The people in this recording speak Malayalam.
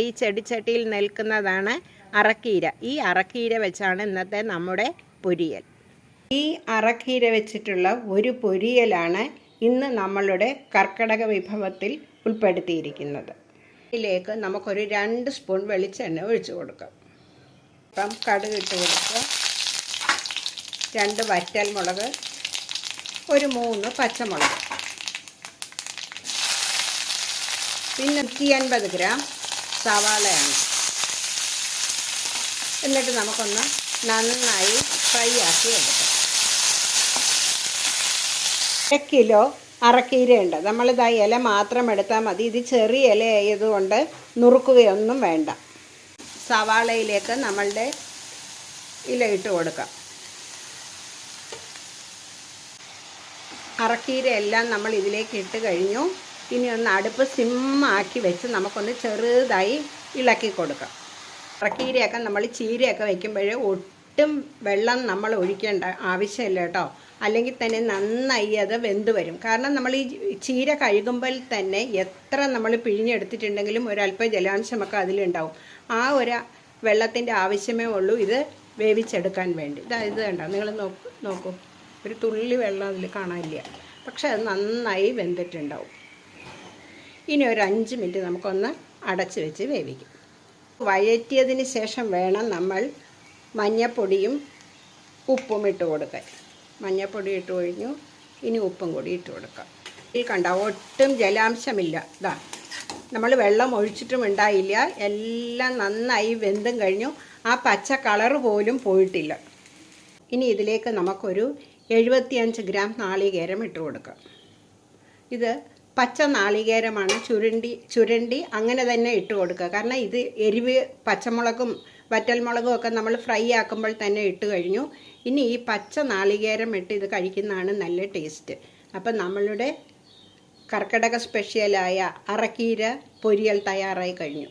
ഈ ചെടിച്ചട്ടിയിൽ നിൽക്കുന്നതാണ് അറക്കീര. ഈ അറക്കീര വെച്ചാണ് ഇന്നത്തെ നമ്മുടെ പൊരിയൽ. ഈ അറക്കീര വെച്ചിട്ടുള്ള ഒരു പൊരിയലാണ് ഇന്ന് നമ്മളുടെ കർക്കിടക വിഭവത്തിൽ ഉൾപ്പെടുത്തിയിരിക്കുന്നത്. ഇതിലേക്ക് നമുക്കൊരു രണ്ട് സ്പൂൺ വെളിച്ചെണ്ണ ഒഴിച്ചു കൊടുക്കാം. അപ്പം കടുക് ഇട്ട് കൊടുക്കുക. രണ്ട് വറ്റൽ മുളക് ഒരു മൂന്ന് പച്ചമുളക്. പിന്നെ നൂറ്റി അൻപത് ഗ്രാം സവാളയാണ്. എന്നിട്ട് നമുക്കൊന്ന് നന്നായി ഫ്രൈ ആക്കി എടുക്കാം. അര കിലോ അറക്കീരയുണ്ട് നമ്മളിത് ആ ഇല മാത്രം എടുത്താൽ മതി. ഇത് ചെറിയ ഇല ആയതുകൊണ്ട് നുറുക്കുകയൊന്നും വേണ്ട. സവാളയിലേക്ക് നമ്മളുടെ ഇല ഇട്ട് കൊടുക്കാം. അറക്കീര എല്ലാം നമ്മൾ ഇതിലേക്ക് ഇട്ട് കഴിഞ്ഞു. ഇനി ഒന്ന് അടുപ്പ് സിമ്മാക്കി വെച്ച് നമുക്കൊന്ന് ചെറുതായി ഇളക്കി കൊടുക്കാം. ഇറക്കീരയൊക്കെ നമ്മൾ ചീരയൊക്കെ വെക്കുമ്പോൾ ഒട്ടും വെള്ളം നമ്മൾ ഒഴിക്കേണ്ട ആവശ്യമില്ല കേട്ടോ. അല്ലെങ്കിൽ തന്നെ നന്നായി അത് വെന്ത് വരും. കാരണം നമ്മൾ ഈ ചീര കഴുകുമ്പോൾ തന്നെ എത്ര നമ്മൾ പിഴിഞ്ഞെടുത്തിട്ടുണ്ടെങ്കിലും ഒരല്പം ജലാംശമൊക്കെ അതിലുണ്ടാവും. ആ ഒരു വെള്ളത്തിന്റെ ആവശ്യമേ ഉള്ളൂ ഇത് വേവിച്ചെടുക്കാൻ വേണ്ടി. ഇതാ ഇത് കണ്ടോ? നിങ്ങൾ നോക്കൂ നോക്കൂ. ഒരു തുള്ളി വെള്ളം അതിൽ കാണാനില്ല. പക്ഷെ അത് നന്നായി വെന്തിട്ടുണ്ടാവും. ഇനി ഒരു അഞ്ച് മിനിറ്റ് നമുക്കൊന്ന് അടച്ച് വെച്ച് വേവിക്കും. വഴറ്റിയതിന് ശേഷം വേണം നമ്മൾ മഞ്ഞപ്പൊടിയും ഉപ്പും ഇട്ട് കൊടുക്കാൻ. മഞ്ഞപ്പൊടി ഇട്ട് കഴിഞ്ഞു. ഇനി ഉപ്പും കൂടി ഇട്ട് കൊടുക്കാം. ഈ കണ്ട ഒട്ടും ജലാംശമില്ല. ഇതാ നമ്മൾ വെള്ളം ഒഴിച്ചിട്ടും ഉണ്ടായില്ല. എല്ലാം നന്നായി വെന്തും കഴിഞ്ഞു. ആ പച്ച കളറ് പോലും പോയിട്ടില്ല. ഇനി ഇതിലേക്ക് നമുക്കൊരു എഴുപത്തിയഞ്ച് ഗ്രാം നാളികേരം ഇട്ട് കൊടുക്കാം. ഇത് പച്ച നാളികേരമാണ് ചുരണ്ടി ചുരണ്ടി അങ്ങനെ തന്നെ ഇട്ട് കൊടുക്കുക. കാരണം ഇത് എരിവ് പച്ചമുളകും വറ്റൽമുളകും ഒക്കെ നമ്മൾ ഫ്രൈ ആക്കുമ്പോൾ തന്നെ ഇട്ട് കഴിഞ്ഞു. ഇനി ഈ പച്ച നാളികേരം ഇട്ട് ഇത് കഴിക്കുന്നതാണ് നല്ല ടേസ്റ്റ്. അപ്പം നമ്മളുടെ കർക്കിടക സ്പെഷ്യലായ അറക്കീര പൊരിയൽ തയ്യാറായി കഴിഞ്ഞു.